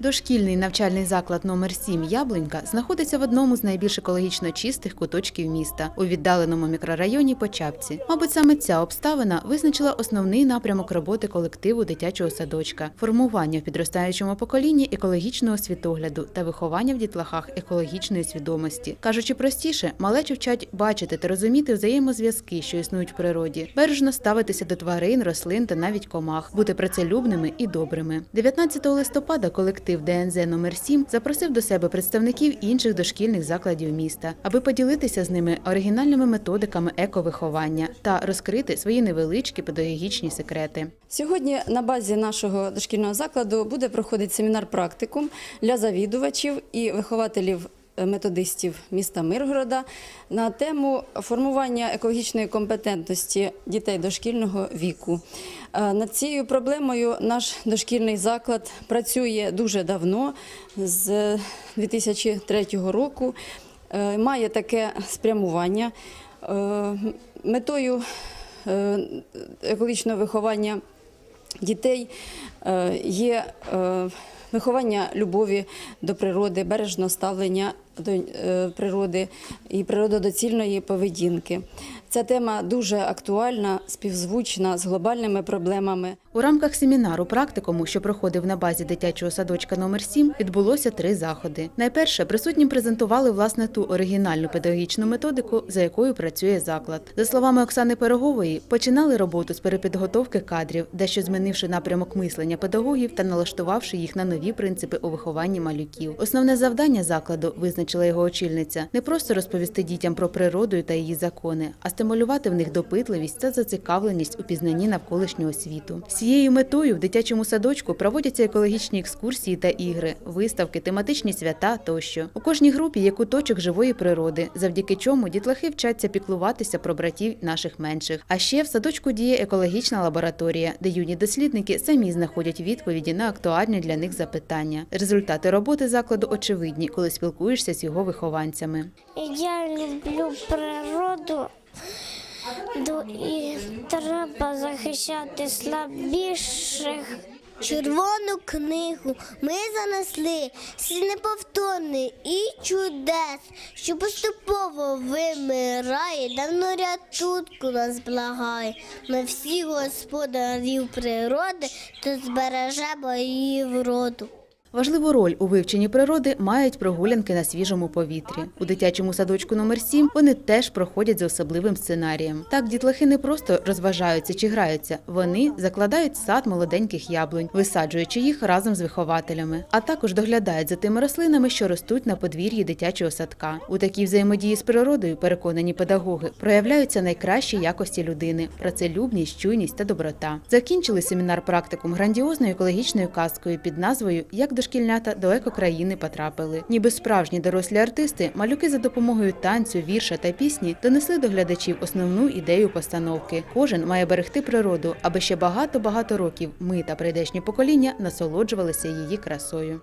Дошкільний навчальний заклад номер 7 Яблунька знаходиться в одному з найбільш екологічно чистих куточків міста у віддаленому мікрорайоні Почапці. Мабуть, саме ця обставина визначила основний напрямок роботи колективу дитячого садочка, формування в підростаючому поколінні екологічного світогляду та виховання в дітлахах екологічної свідомості. Кажучи простіше, малечу вчать бачити та розуміти взаємозв'язки, що існують в природі, бережно ставитися до тварин, рослин та навіть комах, бути працелюбними і добрими. 19 листопада колектив ДНЗ номер 7 запросив до себе представників інших дошкільних закладів міста, аби поділитися з ними оригінальними методиками ековиховання та розкрити свої невеличкі педагогічні секрети. Сьогодні на базі нашого дошкільного закладу буде проходити семінар практикум для завідувачів і вихователів методистів міста Миргорода на тему формування екологічної компетентності дітей дошкільного віку. Е, Над цією проблемою наш дошкільний заклад працює дуже давно, з 2003 року. Е, Має таке спрямування. Е, Метою екологічного виховання дітей є виховання любові до природи, бережного ставлення природи і природодоцільної поведінки. Ця тема дуже актуальна, співзвучна з глобальними проблемами. У рамках семінару практикуму, що проходив на базі дитячого садочка номер 7 відбулося три заходи. Найперше присутнім презентували власне ту оригінальну педагогічну методику, за якою працює заклад. За словами Оксани Пирогової, починали роботу з перепідготовки кадрів, дещо змінивши напрямок мислення педагогів та налаштувавши їх на нові принципи у вихованні малюків. Основне завдання закладу визначила його очільниця не просто розповісти дітям про природу та її закони, а стимулювати в них допитливість та зацікавленість у пізнанні навколишнього світу. З цією метою в дитячому садочку проводяться екологічні екскурсії та ігри, виставки, тематичні свята тощо. У кожній групі є куточок живої природи, завдяки чому дітлахи вчаться піклуватися про братів наших менших. А ще в садочку діє екологічна лабораторія, де юні дослідники самі знаходять відповіді на актуальні для них запитання. Результати роботи закладу очевидні, коли спілкуєшся з його вихованцями. Я люблю природу. І треба захищати слабіших. Червону книгу ми занесли всі неповторний і чудес, що поступово вимирає, давно рятунку нас благає. Ми всі господарів природи, то збережемо її вроду. Важливу роль у вивченні природи мають прогулянки на свіжому повітрі. У дитячому садочку номер 7 вони теж проходять за особливим сценарієм. Так дітлахи не просто розважаються чи граються, вони закладають сад молоденьких яблунь, висаджуючи їх разом з вихователями, а також доглядають за тими рослинами, що ростуть на подвір'ї дитячого садка. У такій взаємодії з природою, переконані педагоги, проявляються найкращі якості людини працелюбність, чуйність та доброта. Закінчили семінар практикум грандіозною екологічною казкою під назвою Як дошкільнята до екокраїни потрапили. Ніби справжні дорослі артисти, малюки за допомогою танцю, вірша та пісні донесли до глядачів основну ідею постановки. Кожен має берегти природу, аби ще багато багато років ми та прийдешні покоління насолоджувалися її красою.